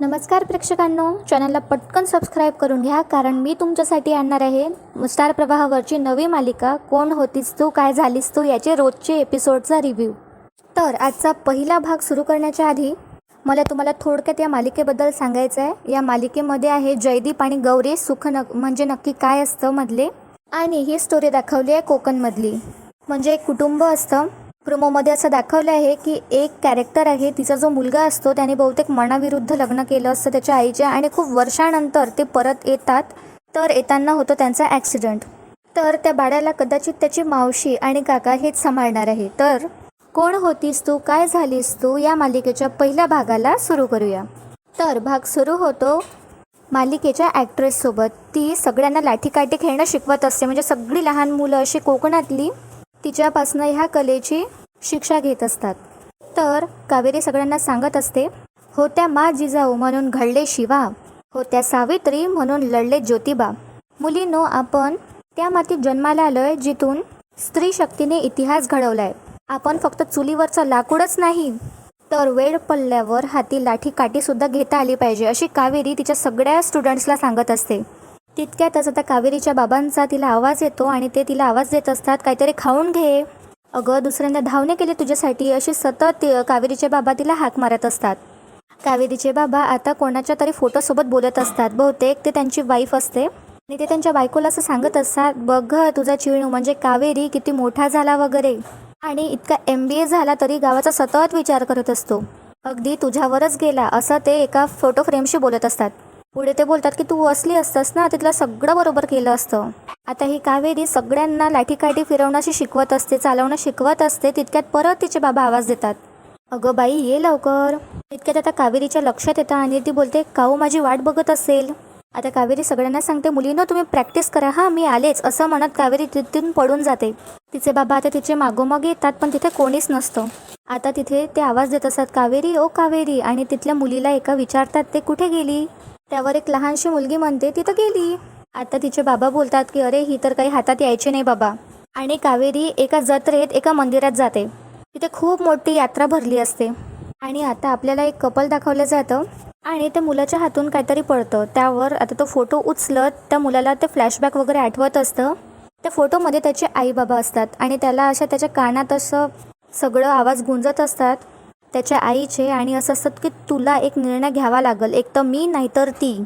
नमस्कार प्रेक्षकांनो. चॅनलला पटकन सबस्क्राईब करून घ्या कारण मी तुमच्यासाठी आणणार आहे स्टार प्रवाहावरची नवी मालिका कोण होतीस तू काय झालीस तू याचे रोजचे एपिसोडचा रिव्ह्यू तर आजचा पहिला भाग सुरू करण्याच्या आधी मला तुम्हाला थोडक्यात या मालिकेबद्दल सांगायचं आहे. या मालिकेमध्ये आहे जयदीप आणि गौरी सुख न म्हणजे नक्की काय असतं मधले आणि ही स्टोरी दाखवली आहे कोकणमधली. म्हणजे एक कुटुंब असतं प्रोमोमध्ये असं दाखवलं आहे की एक कॅरेक्टर आहे तिचा जो मुलगा असतो त्याने बहुतेक मनाविरुद्ध लग्न केलं असतं त्याच्या आईच्या आणि खूप वर्षानंतर ते परत येतात. तर येताना होतो त्यांचा ॲक्सिडेंट तर त्या बाळाला कदाचित त्याची मावशी आणि काका हेच सांभाळणार आहे. तर कोण होतीस तू? काय झालीस तू? या मालिकेच्या पहिल्या भागाला सुरू करूया. तर भाग सुरू होतो मालिकेच्या ॲक्ट्रेससोबत ती सगळ्यांना लाठीकाठी खेळणं शिकवत असते. म्हणजे सगळी लहान मुलं अशी कोकणातली तिच्यापासनं ह्या कलेची शिक्षा घेत असतात. तर कावेरी सगळ्यांना सांगत असते होत्या मा जिजाऊ म्हणून घडले शिवा होत्या सावित्री म्हणून लढले ज्योतिबा. मुलींनो आपण त्या मातीत जन्माला आलोय जिथून स्त्री शक्तीने इतिहास घडवलाय. आपण फक्त चुलीवरचं लाकूडच नाही तर वेळ पडल्यावर हाती लाठी काठी सुद्धा घेता आली पाहिजे अशी कावेरी तिच्या सगळ्या स्टुडंट्सला सांगत असते. तितक्यातच आता कावेरीच्या बाबांचा तिला आवाज येतो आणि ते तिला आवाज देत असतात काहीतरी खाऊन घे. अगं दुसऱ्यांदा धावणे केले तुझ्यासाठी अशी सतत कावेरीचे बाबा तिला हाक मारत असतात. कावेरीचे बाबा आता कोणाच्या तरी फोटोसोबत बोलत असतात. बहुतेक ते त्यांची वाईफ असते. आणि ते त्यांच्या बायकोला असं सांगत असतात बघ तुझा चिळणू म्हणजे कावेरी किती मोठा झाला वगैरे. आणि इतका एम बी ए झाला तरी गावाचा सतत विचार करत असतो. अगदी तुझ्यावरच गेला. असं ते एका फोटो फ्रेमशी बोलत असतात. पुढे ते बोलतात की तू असली असतंस ना तिथलं सगळं बरोबर केलं असतं. आता ही कावेरी सगळ्यांना लाठीकाठी फिरवण्याशी शिकवत असते चालवणं शिकवत असते तितक्यात परत तिचे बाबा आवाज देतात. अगं बाई ये लवकर. तितक्यात आता कावेरीच्या लक्षात येतं आणि ती बोलते काऊ माझी वाट बघत असेल. आता कावेरी सगळ्यांना सांगते मुलीनं तुम्ही प्रॅक्टिस करा हां मी आलेच असं म्हणत कावेरी तिथून पडून जाते. तिचे बाबा आता तिचे मागोमाग येतात पण तिथे कोणीच नसतं. आता तिथे ते आवाज देत असतात कावेरी ओ कावेरी आणि तिथल्या मुलीला एका विचारतात ते कुठे गेली? त्यावर एक लहानशी मुलगी म्हणते तिथं गेली. आता तिचे बाबा बोलतात की अरे ही तर काही हातात यायची नाही बाबा. आणि कावेरी एका जत्रेत एका मंदिरात जाते. तिथे खूप मोठी यात्रा भरली असते. आणि आता आपल्याला एक कपल दाखवलं जातं. आणि त्या मुलाच्या हातून काहीतरी पडतं. त्यावर आता तो फोटो उचलत त्या मुलाला ते फ्लॅशबॅक वगैरे आठवत असतं. त्या फोटोमध्ये त्याचे आई बाबा असतात. आणि त्याला अशा त्याच्या कानात असं सगळं आवाज गुंजत असतात. त्याच्या आईचे आणि असं असतं की तुला एक निर्णय घ्यावा लागेल. एक तर मी नाहीतर ती.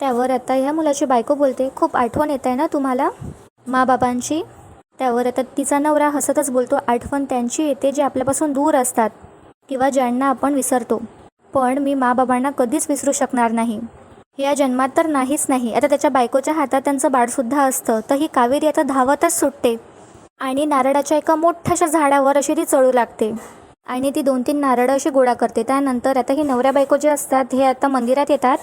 त्यावर आता ह्या मुलाची बायको बोलते. खूप आठवण येत आहे ना तुम्हाला? मा बाबांची त्यावर आता तिचा नवरा हसतच बोलतो. आठवण त्यांची येते जे आपल्यापासून दूर असतात किंवा ज्यांना आपण विसरतो. पण मी मा बाबांना कधीच विसरू शकणार नाही. या जन्मात तर नाहीच नाही. आता त्याच्या बायकोच्या हातात त्यांचं बाळसुद्धा असतं. तर ही कावेरी आता धावतच सुटते. आणि नारळाच्या एका मोठ्याशा झाडावर अशी ती चढू लागते. आणि ती दोन तीन नारळं अशी गोळा करते. त्यानंतर आता ही नवऱ्या बायको जे असतात हे आता मंदिरात येतात.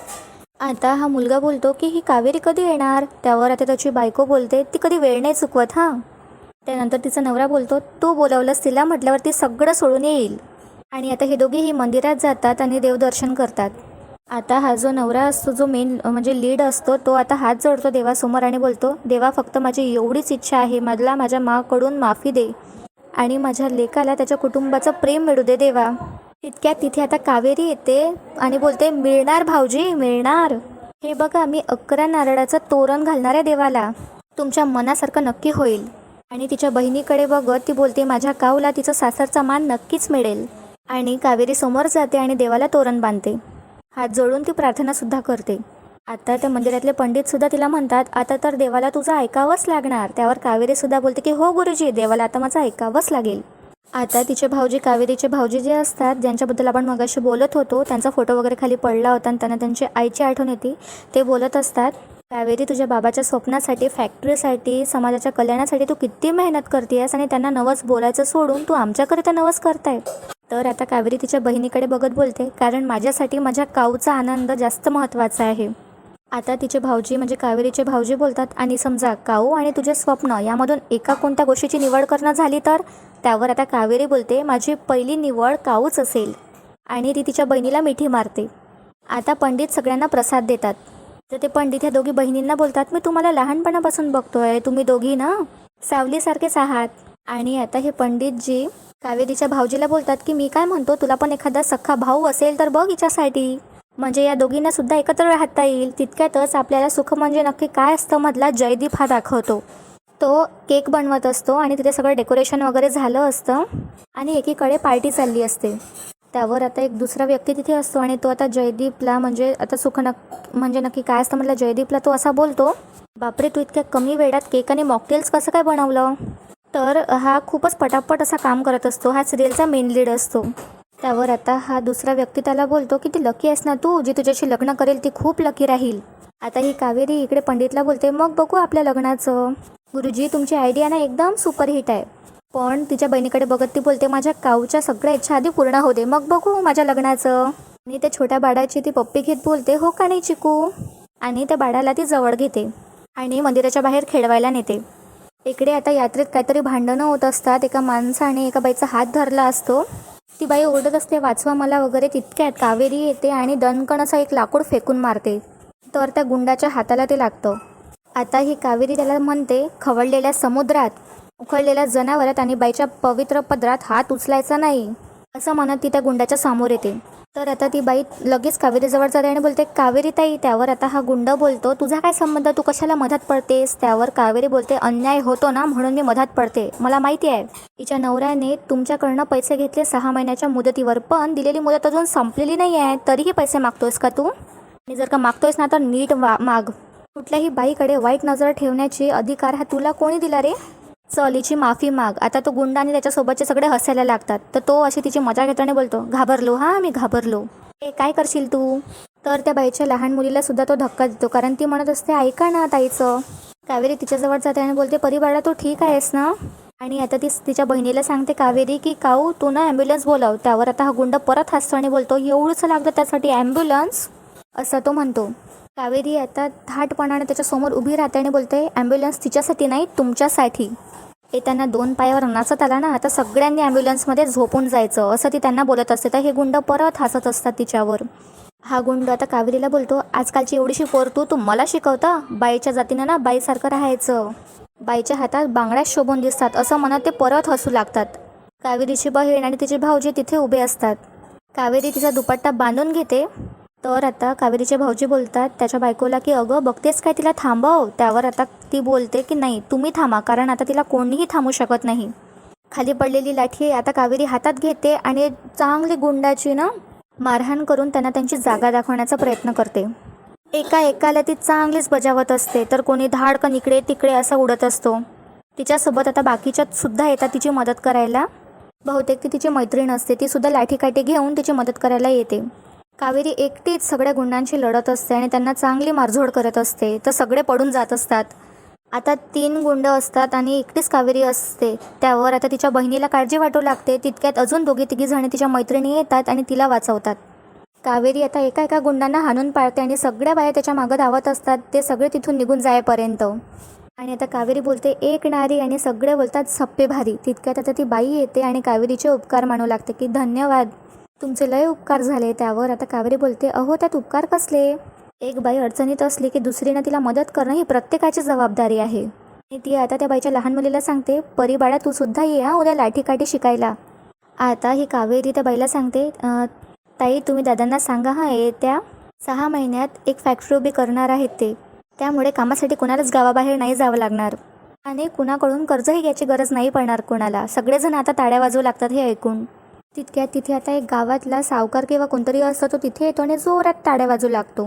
आता हा मुलगा बोलतो की ही कावेरी कधी येणार? त्यावर आता त्याची बायको बोलते ती कधी वेळ नाही चुकवत हां. त्यानंतर तिचा नवरा बोलतो तू बोलावलंस तिला म्हटल्यावर ती सगळं सोडून येईल. आणि आता हे दोघेही मंदिरात जातात आणि देवदर्शन करतात. आता हा जो नवरा असतो जो मेन म्हणजे लीड असतो तो आता हात जोडतो देवासमोर आणि बोलतो देवा फक्त माझी एवढीच इच्छा आहे. मला माझ्या माकडून माफी दे. आणि माझ्या लेकाला त्याच्या कुटुंबाचं प्रेम मिळू दे देवा. तितक्यात तिथे आता कावेरी येते आणि बोलते मिळणार भाऊजी मिळणार. हे बघा मी अकरा नारळाचं तोरण घालणार आहे देवाला. तुमच्या मनासारखं नक्की होईल. आणि तिच्या बहिणीकडे बघत ती बोलते माझ्या काऊला तिचा सासरचा मान नक्कीच मिळेल. आणि कावेरी समोर जाते आणि देवाला तोरण बांधते. हात जोडून ती प्रार्थनासुद्धा करते. आता त्या मंदिरातले पंडित सुद्धा तिला म्हणतात आता तर देवाला तुझं ऐकावंच लागणार. त्यावर कावेरी सुद्धा बोलते की हो गुरुजी देवाला आता माझं ऐकावंच लागेल. आता तिचे भाऊजी कावेरीचे भाऊजी जे असतात ज्यांच्याबद्दल आपण मगाशी बोलत होतो त्यांचा फोटो वगैरे खाली पडला होता आणि त्यांना त्यांची आईची आठवण येते. ते बोलत असतात कावेरी तुझ्या बाबाच्या स्वप्नासाठी फॅक्टरीसाठी समाजाच्या कल्याणासाठी तू किती मेहनत करतेस आणि त्यांना नवस बोलायचं सोडून तू आमच्याकरिता नवस करताय. तर आता कावेरी तिच्या बहिणीकडे बघत बोलते कारण माझ्यासाठी माझ्या काऊचा आनंद जास्त महत्त्वाचा आहे. आता तिचे भाऊजी म्हणजे कावेरीचे भाऊजी बोलतात आणि समजा काऊ आणि तुझे स्वप्न यामधून एका कोणत्या गोष्टीची निवड करणं झाली तर? त्यावर आता कावेरी बोलते माझी पहिली निवड काऊच असेल? आणि ती तिच्या बहिणीला मिठी मारते. आता पंडित सगळ्यांना प्रसाद देतात. तर ते पंडित ह्या दोघी बहिणींना बोलतात मी तुम्हाला लहानपणापासून बघतोय तुम्ही दोघी ना सावलीसारखेच आहात. आणि आता हे पंडितजी कावेरीच्या भाऊजीला बोलतात की मी काय म्हणतो तुला पण एखादा सख्खा भाऊ असेल तर बघ हिच्यासाठी. म्हणजे या दोघींना सुद्धा एकत्र राहता येईल. तितक्यातच आपल्याला सुख म्हणजे नक्की काय असतं मधला जयदीप हा दाखवतो. तो केक बनवत असतो आणि तिथे सगळं डेकोरेशन वगैरे झालं असतं आणि एकीकडे पार्टी चालली असते. त्यावर आता एक दुसरा व्यक्ती तिथे असतो आणि तो आता जयदीपला म्हणजे आता सुख नक म्हणजे नक्की काय असतं म्हटलं जयदीपला तो असा बोलतो बापरे तू इतक्या कमी वेळात केक आणि मॉकटेल्स कसं काय बनवलं? तर हा खूपच पटापट असा काम करत असतो. हा सिरियलचा मेन लीड असतो. त्यावर आता हा दुसरा व्यक्ती त्याला बोलतो की ती लकी आहेस ना तू जी तुझ्याशी लग्न करेल ती खूप लकी राहील. आता ही कावेरी इकडे पंडितला बोलते मग बघू आपल्या लग्नाचं. गुरुजी तुमची आयडिया ना एकदम सुपरहिट आहे. पण तिच्या बहिणीकडे बघत ती बोलते माझ्या काऊच्या सगळ्या इच्छा आधी पूर्ण होते मग बघू माझ्या लग्नाचं. आणि त्या छोट्या बाळाची ती पप्पी घेत बोलते हो का नाही चिकू? आणि त्या बाळाला ती जवळ घेते आणि मंदिराच्या बाहेर खेळवायला नेते. इकडे आता यात्रेत काहीतरी भांडणं होत असतात एका माणसाने एका बाईचा हात धरला असतो. ती बाई ओरडत असते वाचवा मला वगैरे तितक्यात कावेरी येते आणि दणकण असा एक लाकूड फेकून मारते. तर त्या गुंडाच्या हाताला ते लागतं. आता ही कावेरी त्याला म्हणते खवळलेल्या समुद्रात उखळलेल्या जनावरात आणि बाईच्या पवित्र पदरात हात उचलायचा नाही. असं म्हणत ती त्या गुंडाच्या समोर येते. तर आता ती बाई लगेच कावेरीजवळ जाते आणि बोलते कावेरी ताई त्यावर आता हा गुंड बोलतो. तुझा काय संबंध? तू कशाला मधात पडतेस? त्यावर कावेरी बोलते अन्याय होतो ना म्हणून मी मधात पडते. मला माहिती आहे तिच्या नवऱ्याने तुमच्याकडनं पैसे घेतले सहा महिन्याच्या मुदतीवर पण दिलेली मुदत अजून संपलेली नाही आहे. तरीही पैसे मागतोयस का तू? आणि जर का मागतोयस ना तर नीट वा माग. कुठल्याही बाईकडे वाईट नजर ठेवण्याची अधिकार हा तुला कोणी दिला रे? चलीची माफी माग. आता तो गुंड आणि त्याच्यासोबतचे सगळे हसायला लागतात. तर तो अशी तिची मजा घेताना बोलतो घाबरलो. हा मी घाबरलो. ए काय करशील तू? तर त्या बाईच्या लहान मुलीला सुद्धा तो धक्का देतो कारण ती म्हणत असते ऐका ना ताईचं. कावेरी तिच्याजवळ जाते आणि बोलते परिवारा तू ठीक आहेस ना? आणि आता ती तिच्या बहिणीला सांगते कावेरी की काऊ तू ना ॲम्ब्युलन्स बोलाव. त्यावर आता हा गुंड परत हसतो आणि बोलतो एवढंच लागतं त्यासाठी ॲम्ब्युलन्स? असं तो म्हणतो. कावेरी आता धाटपणाने त्याच्यासमोर उभी राहते आणि बोलते ॲम्ब्युलन्स तिच्यासाठी नाही तुमच्यासाठी. येताना दोन पायावर नाचत आला ना आता सगळ्यांनी ॲम्ब्युलन्समध्ये झोपून जायचं असं ती त्यांना बोलत असते. तर हे गुंड परत हसत असतात तिच्यावर. हा गुंड आता कावेरीला बोलतो आजकालची एवढीशी पोर तू तू मला शिकवता? बाईच्या जातीनं ना बाईसारखं राहायचं. बाईच्या हातात बांगड्या शोभून दिसतात असं म्हणत ते परत हसू लागतात. कावेरीची बहीण आणि तिचे भाऊजी तिथे उभे असतात. कावेरी तिचा दुपट्टा बांधून घेते. तर आता कावेरीचे भाऊजी बोलतात त्याच्या बायकोला की अगं बघतेस काय तिला थांबव? त्यावर आता ती बोलते की नाही तुम्ही थांबा कारण आता तिला कोणीही थांबू शकत नाही. खाली पडलेली लाठी आता कावेरी हातात घेते आणि चांगली गुंडाची ना मारहाण करून त्यांना त्यांची जागा दाखवण्याचा प्रयत्न करते. एका एकाला ती चांगलीच बजावत असते तर कोणी धाडकन इकडे तिकडे असा उडत असतो. तिच्यासोबत आता बाकीच्या सुद्धा येतात तिची मदत करायला. बहुतेक ती तिची मैत्रीण असते ती सुद्धा लाठीकाठी घेऊन तिची मदत करायला येते. कावेरी एकटीच सगळ्या गुंडांशी लढत असते आणि त्यांना चांगली मारझोड करत असते. तर सगळे पडून जात असतात. आता तीन गुंड असतात आणि एकटीच कावेरी असते. त्यावर आता तिच्या बहिणीला काळजी वाटू लागते. तितक्यात अजून दोघी तिघी जणी तिच्या मैत्रिणी येतात आणि तिला वाचवतात. कावेरी आता एका एका गुंडांना हाणून पाळते आणि सगळ्या बाया त्याच्या मागं धावत असतात. ते सगळे तिथून निघून जायपर्यंत. आणि आता कावेरी बोलते एक नारी आणि सगळे बोलतात सप्पे भारी तितक्यात आता ती बाई येते आणि कावेरीचे उपकार मानू लागते की धन्यवाद. तुमचे लय उपकार झाले त्यावर. आता कावेरी बोलते अहो त्यात उपकार कसले? एक बाई अडचणीत असली की दुसरीनं तिला मदत करणं ही प्रत्येकाची जबाबदारी आहे. आणि ती आता त्या बाईच्या लहान मुलीला सांगते परिबाळा तू सुद्धा ये हा उद्या लाठीकाठी शिकायला. आता ही कावेरी त्या बाईला सांगते ताई तुम्ही दादांना सांगा हा येत्या सहा महिन्यात एक फॅक्टरी उभी करणार आहेत ते. त्यामुळे कामासाठी कोणालाच गावाबाहेर नाही जावं लागणार. आणि कुणाकडून कर्जही घ्यायची गरज नाही पडणार कोणाला. सगळेजण आता ताड्या वाजवू लागतात हे ऐकून. तितक्यात तिथे आता एक गावातला सावकार किंवा कोणतरी असतो तो तिथे येतो आणि जोरात ताड्या वाजू लागतो.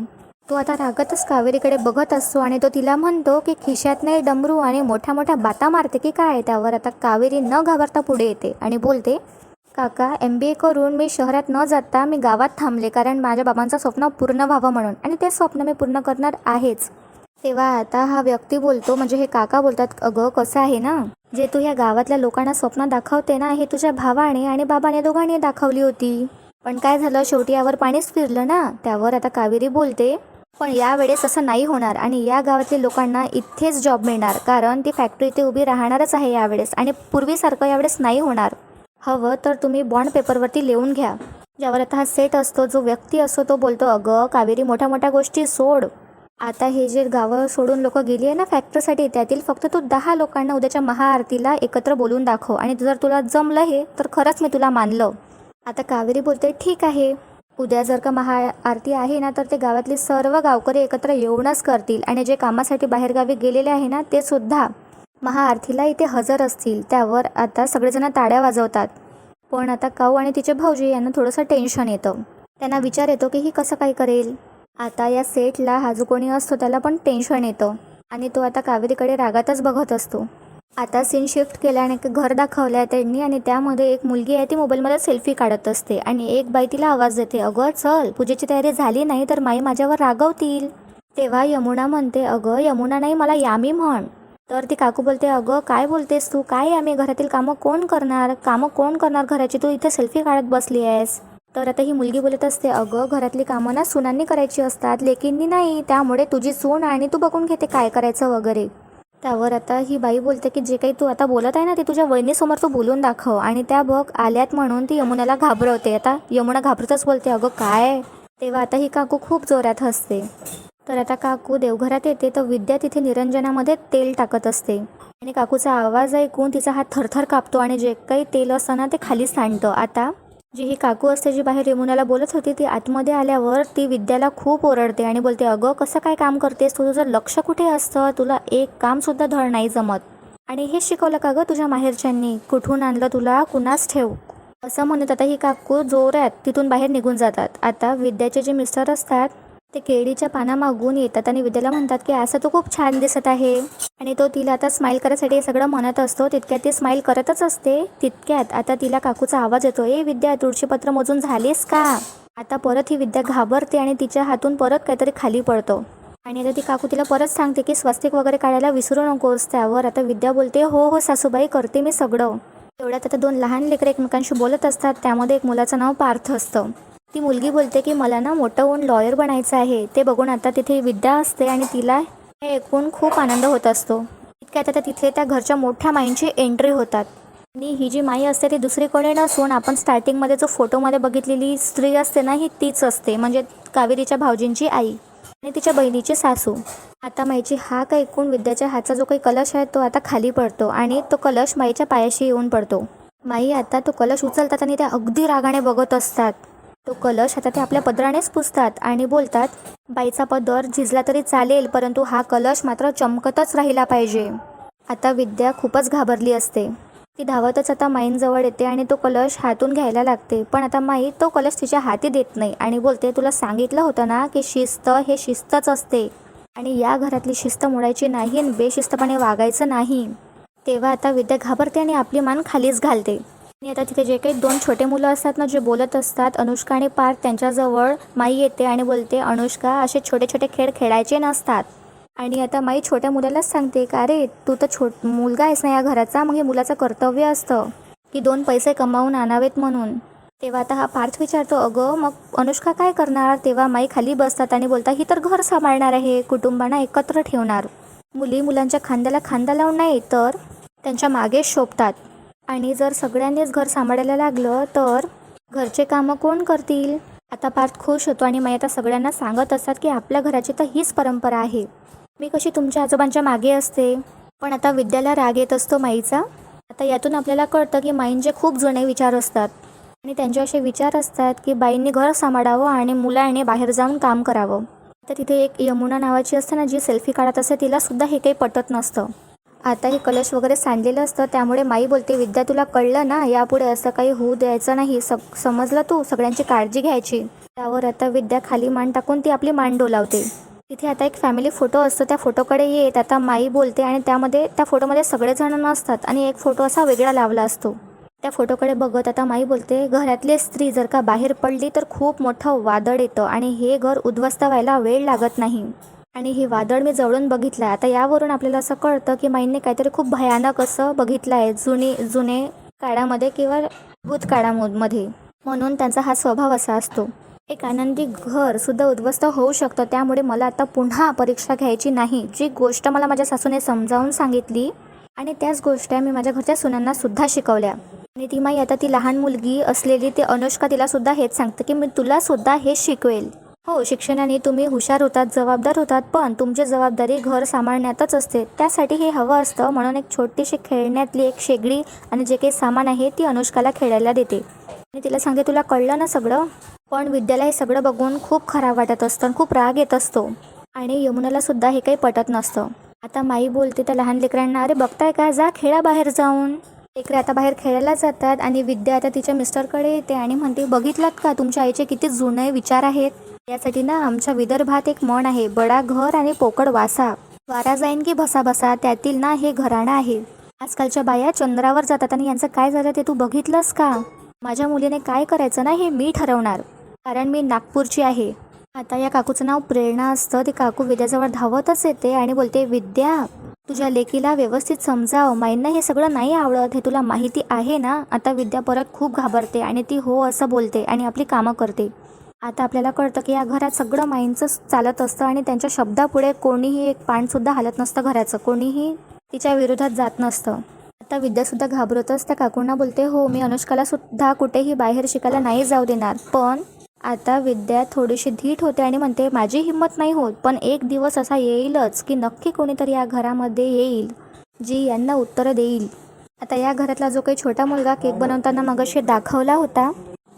तो आता रागतच कावेरीकडे बघत असतो आणि तो तिला म्हणतो की खिशात नाही डमरू आणि मोठ्या मोठ्या बाता मारते की काय त्यावर आता कावेरी न घाबरता पुढे येते आणि बोलते काका एम बी ए करून मी शहरात न जाता मी गावात थांबले कारण माझ्या बाबांचं स्वप्न पूर्ण व्हावं म्हणून आणि ते स्वप्न मी पूर्ण करणार आहेच. तेव्हा आता हा व्यक्ती बोलतो म्हणजे हे काका बोलतात अगं कसं आहे ना? जे तू ह्या गावातल्या लोकांना स्वप्न दाखवते ना हे तुझ्या भावाने आणि बाबाने दोघांनी दाखवली होती. पण काय झालं शेवटी यावर पाणीच फिरलं ना? त्यावर आता कावेरी बोलते पण यावेळेस असं नाही होणार आणि या गावातील लोकांना इथेच जॉब मिळणार कारण ती फॅक्टरी इथे उभी राहणारच आहे यावेळेस आणि पूर्वीसारखं यावेळेस नाही होणार. हवं तर तुम्ही बॉन्ड पेपरवरती लिहून घ्या. ज्यावर आता हा सेट असतो जो व्यक्ती असतो तो बोलतो अगं कावेरी मोठ्या मोठ्या गोष्टी सोड. आता हे जे गावं सोडून लोक गेली आहे ना फॅक्टरीसाठी त्यातील फक्त तू दहा लोकांना उद्याच्या महाआरतीला एकत्र बोलून दाखव. आणि जर तुला जमलं हे तर खरंच मी तुला मानलं. आता कावेरी बोलते ठीक आहे. उद्या जर का महाआरती आहे ना तर ते गावातले सर्व गावकरी एकत्र येऊनच करतील. आणि जे कामासाठी बाहेरगावी गेलेले आहे ना ते सुद्धा. महाआरतीला इथे हजर असतील. त्यावर आता सगळेजण ताड्या वाजवतात. पण आता काऊ आणि तिचे भाऊजी यांना थोडंसं टेन्शन येतं. त्यांना विचार येतो की ही कसं काय करेल? आता या सेटला हा जो कोणी असतो त्याला पण टेन्शन येतं. आणि तो आता कावेरीकडे रागातच बघत असतो. आता सीन शिफ्ट केल्याने घर दाखवलं आहे त्यांनी आणि त्यामध्ये एक मुलगी आहे ती मोबाईलमध्ये सेल्फी काढत असते. आणि एक बाई तिला आवाज देते अगं चल पूजेची तयारी झाली नाही तर माई माझ्यावर रागवतील. तेव्हा यमुना म्हणते अगं यमुना नाही मला यामी म्हण. तर ती काकू बोलते अगं काय बोलतेस तू? काय आम्ही घरातील कामं कोण करणार? कामं कोण करणार? घराची तू इथे सेल्फी काढत बसली आहेस. तर आता ही मुलगी बोलत असते अगं घरातली कामं ना सुनांनी करायची असतात लेकींनी नाही त्यामुळे तुझी सून आणि तू बघून घेते काय करायचं वगैरे. त्यावर आता ही बाई बोलते की जे काही तू आता बोलत आहे ना ते तुझ्या वहिनीसमोर तू बोलून दाखव आणि त्या बघ आल्यात म्हणून ती यमुनाला घाबरवते. आता यमुना घाबरतच बोलते अगं काय? तेव्हा आता ही काकू खूप जोरात हसते. तर आता काकू देवघरात येते तर विद्या तिथे निरंजनामध्ये तेल टाकत असते. आणि काकूचा आवाज ऐकून तिचा हात थरथर कापतो आणि जे काही तेल असतं ना ते खाली सांडतं. आता जी ही काकू असते जी बाहेर यमुनाला बोलत होती ती आतमध्ये आल्यावर ती विद्याला खूप ओरडते आणि बोलते अगं कसं काय काम करतेस? तू तुझं लक्ष कुठे असतं? तुला एक कामसुद्धा धड नाही जमत. आणि हे शिकवलं का गं तुझ्या माहेरच्यांनी? कुठून आणलं तुला? कुणास ठेव? असं म्हणत आता ही काकू जोरात तिथून बाहेर निघून जातात. आता विद्याचे जे मिस्टर असतात ते केळीच्या पानामागून येतात आणि विद्याला म्हणतात की असं तो खूप छान दिसत आहे. आणि तो तिला आता स्माईल करायसाठी हे सगळं म्हणत असतो. तितक्यात ती स्माईल करतच असते. तितक्यात आता तिला काकूचा आवाज येतो. ए विद्या तुळशीपत्र मोजून झालीस का? आता परत ही विद्या घाबरते आणि तिच्या हातून परत काहीतरी खाली पडतो. आणि आता ती काकू तिला परत सांगते की स्वस्तिक वगैरे काढायला विसरू नकोस त्यावर. आता विद्या बोलते हो हो सासूबाई करते मी सगळं. तेवढ्यात आता दोन लहान लेकरं एकमेकांशी बोलत असतात. त्यामध्ये एक मुलाचं नाव पार्थ असतं. ती मुलगी बोलते की मला ना मोठं होऊन लॉयर बनायचं आहे. ते बघून आता तिथे विद्या असते आणि तिला हे ऐकून खूप आनंद होत असतो. इतक्यात आता तिथे त्या घरच्या मोठ्या माईंची एंट्री होतात. आणि ही जी माई असते ती दुसरी कोणी नसून आपण स्टार्टिंगमध्ये जो फोटोमध्ये बघितलेली स्त्री असते ना ही तीच असते. म्हणजे कावेरीच्या भाऊजींची आई आणि तिच्या बहिणीची सासू. आता माईची हाक ऐकून विद्याच्या हातचा जो काही कलश आहे तो आता खाली पडतो आणि तो कलश माईच्या पायाशी येऊन पडतो. माई आता तो कलश उचलतात आणि त्या अगदी रागाने बघत असतात. तो कलश आता ते आपल्या पदरानेच पुसतात आणि बोलतात बाईचा पदर झिजला तरी चालेल परंतु हा कलश मात्र चमकतच राहिला पाहिजे. आता विद्या खूपच घाबरली असते. ती धावतच आता माईंजवळ येते आणि तो कलश हातून घ्यायला लागते. पण आता माई तो कलश तिच्या हाती देत नाही आणि बोलते तुला सांगितलं होतं ना की शिस्त हे शिस्तच असते आणि या घरातली शिस्त मोडायची नाही आणि बेशिस्तपणे वागायचं नाही. तेव्हा आता विद्या घाबरते आणि आपली मान खालीच घालते. आणि आता तिथे जे काही दोन छोटे मुलं असतात ना जे बोलत असतात अनुष्का आणि पार्थ त्यांच्याजवळ माई येते आणि बोलते अनुष्का असे छोटे छोटे खेळ खेळायचे नसतात. आणि आता माई छोट्या मुलालाच सांगते का अरे तू तर छोट मुलगा आहेस ना या घराचा मग हे मुलाचं कर्तव्य असतं की दोन पैसे कमावून आणावेत म्हणून. तेव्हा आता हा पार्थ विचारतो अगं मग अनुष्का काय करणार? तेव्हा माई खाली बसतात आणि बोलता ही तर घर सांभाळणार आहे कुटुंबांना एकत्र ठेवणार. मुली मुलांच्या खांद्याला खांदा लावून नाही तर त्यांच्या मागे शोभतात. आणि जर सगळ्यांनीच घर सांभाळायला लागलं तर घरचे कामं कोण करतील? आता पार्थ खुश होतो आणि माई आता सगळ्यांना सांगत असतात की आपल्या घराची तर हीच परंपरा आहे. मी कशी तुमच्या आजोबांच्या मागे असते? पण आता विद्याला राग येत असतो माईचा आता यातून आपल्याला कळतं की माईंचे खूप जुने विचार असतात. आणि त्यांचे असे विचार असतात की बाईंनी घर सांभाळावं आणि मुलाने बाहेर जाऊन काम करावं. तर तिथे एक यमुना नावाची असते ना जी सेल्फी काढत असते तिला सुद्धा हे काही पटत नसतं. आता हे कलश वगैरे सांडलेलं असतं त्यामुळे माई बोलते विद्या तुला कळलं ना? यापुढे असं काही होऊ द्यायचं नाही. सग समजलं तू? सगळ्यांची काळजी घ्यायची. त्यावर आता विद्या खाली मान टाकून ती आपली मान डोलावते. तिथे आता एक फॅमिली फोटो असतो त्या फोटोकडे येत आता माई बोलते आणि त्यामध्ये त्या फोटोमध्ये सगळेजण नसतात आणि एक फोटो असा वेगळा लावला असतो. त्या फोटोकडे बघत आता माई बोलते घरातली स्त्री जर का बाहेर पडली तर खूप मोठं वादळ येतं आणि हे घर उद्ध्वस्त व्हायला वेळ लागत नाही. आणि हे वादळ मी जवळून बघितलं आहे आता यावरून आपल्याला असं कळतं की माईंनी काहीतरी खूप भयानक असं बघितलं आहे जुनी जुने काळामध्ये किंवा भूतकाळामध्ये म्हणून त्यांचा हा स्वभाव असा असतो. एक आनंदी घर सुद्धा उद्ध्वस्त होऊ शकतं. त्यामुळे मला आता पुन्हा परीक्षा घ्यायची नाही. जी गोष्ट मला माझ्या सासूने समजावून सांगितली आणि त्याच गोष्टी मी माझ्या घरच्या सुनांना सुद्धा शिकवल्या. आणि ती माई आता ती लहान मुलगी असलेली ती अनुष्का तिला सुद्धा हेच सांगते की मी तुला सुद्धा शिकवेल. हो शिक्षणाने तुम्ही हुशार होतात जबाबदार होतात पण तुमची जबाबदारी घर सांभाळण्यातच असते. त्यासाठी हे हवं असतं म्हणून एक छोटीशी खेळण्यातली एक शेगडी आणि जे काही सामान आहे ती अनुष्काला खेळायला देते. आणि तिला सांगते तुला कळलं ना सगळं? पण विद्याला हे सगळं बघून खूप खराब वाटत असतं आणि खूप राग येत असतो. आणि यमुनाला सुद्धा हे काही पटत नसतं. आता माई बोलते त्या लहान लेकरांना अरे बघताय का? जा खेळा बाहेर जाऊन. लेकरे आता बाहेर खेळायला जातात आणि विद्या आता तिच्या मिस्टरकडे येते आणि म्हणते बघितलात का तुमच्या आईचे किती जुने विचार आहेत? यासाठी ना आमच्या विदर्भात एक म्हण आहे बडा घर आणि पोकळ वासा. वारा जाईन की भसा भसा त्यातील ना हे घराणं आहे. आजकालच्या बाया चंद्रावर जातात आणि यांचं काय झालं ते तू बघितलंस का? माझ्या मुलीने काय करायचं ना हे मी ठरवणार. कारण मी नागपूरची आहे. आता या काकूचं नाव प्रेरणा असतं ती काकू विद्याजवळ धावतच येते आणि बोलते विद्या तुझ्या लेकीला व्यवस्थित समजाव. माईंना हे सगळं नाही आवडत हे तुला माहिती आहे ना? आता विद्या परत खूप घाबरते आणि ती हो असं बोलते आणि आपली कामं करते. आता आपल्याला कळतं की या घरात सगळं माईंचंच चालत असतं आणि त्यांच्या शब्दापुढे कोणीही एक पानसुद्धा हालत नसतं घराचं. कोणीही तिच्या विरोधात जात नसतं. आता विद्यासुद्धा घाबरतच त्या काकूंना बोलते हो मी अनुष्काला सुद्धा कुठेही बाहेर शिकायला नाही जाऊ देणार. पण आता विद्या थोडीशी धीट होते आणि म्हणते माझी हिंमत नाही होत पण एक दिवस असा येईलच की नक्की कोणीतरी या घरामध्ये येईल जी यांना उत्तरं देईल. आता या घरातला जो काही छोटा मुलगा केक बनवताना मगाशी दाखवला होता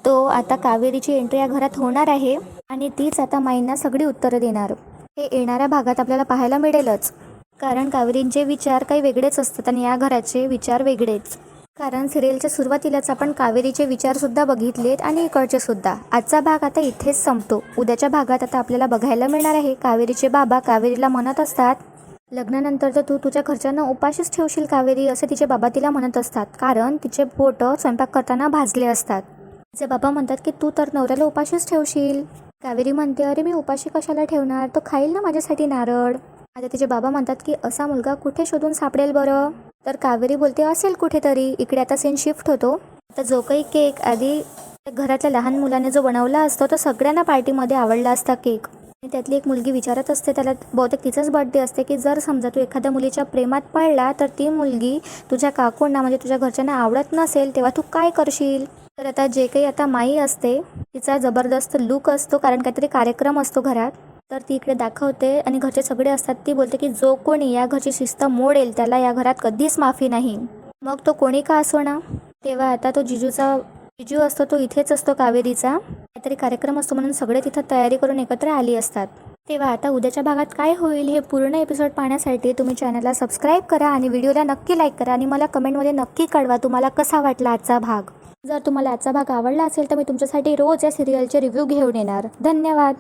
तो आता कावेरीची एंट्री या घरात होणार आहे आणि तीच आता माईंना सगळी उत्तरं देणार. हे येणाऱ्या भागात आपल्याला पाहायला मिळेलच. कारण कावेरींचे विचार काही वेगळेच असतात आणि या घराचे विचार वेगळेच. कारण सिरियलच्या सुरुवातीलाच आपण कावेरीचे विचारसुद्धा बघितलेत आणि इकडचे सुद्धा. आजचा भाग आता इथेच संपतो. उद्याच्या भागात आता आपल्याला बघायला मिळणार आहे कावेरीचे बाबा कावेरीला म्हणत असतात लग्नानंतर तर तू तुझ्या घरच्यांना उपाशीच ठेवशील कावेरी असे तिचे बाबा तिला म्हणत असतात. कारण तिचे बोट स्वयंपाक करताना भाजले असतात. तिचे बाबा म्हणतात की तू तर नवऱ्याला उपाशीच ठेवशील. कावेरी म्हणते अरे मी उपाशी कशाला ठेवणार? तो खाईल ना माझ्यासाठी नारळ. आता तिचे बाबा म्हणतात की असा मुलगा कुठे शोधून सापडेल बरं? तर कावेरी बोलते असेल कुठेतरी. इकडे आता सीन शिफ्ट होतो. आता जो काही केक आधी घरातल्या लहान मुलाने जो बनवला असतो तो सगळ्यांना पार्टीमध्ये आवडला असता केक आणि त्यातली एक मुलगी विचारत असते त्याला बहुतेक तिचाच बर्थडे असते की जर समजा तू एखाद्या मुलीच्या प्रेमात पडला तर ती मुलगी तुझ्या काकूंना म्हणजे तुझ्या घरच्यांना आवडत नसेल तेव्हा तू काय करशील? तर आता जे काही आता माई असते तिचा जबरदस्त लुक असतो कारण काहीतरी कार्यक्रम असतो घरात. तर ती इकडे दाखवते आणि घरचे सगळे असतात ती बोलते की जो कोणी या घरची शिस्त मोडेल त्याला या घरात कधीच माफी नाही. मग तो कोणी का असो ना? तेव्हा आता तो जिजूचा जिजू असतो तो इथेच असतो कावेरीचा. काहीतरी कार्यक्रम असतो म्हणून सगळे तिथं तयारी करून एकत्र आली असतात. तेव्हा आता उद्याच्या भागात काय होईल हे पूर्ण एपिसोड पाहण्यासाठी तुम्ही चॅनलला सबस्क्राईब करा आणि व्हिडिओला नक्की लाईक करा आणि मला कमेंटमध्ये नक्की कळवा तुम्हाला कसा वाटला आजचा भाग. जर तुम्हाला आजचा भाग आवडला असेल तर मी तुमच्यासाठी रोज या सिरियलचे रिव्ह्यू घेऊन येणार. धन्यवाद.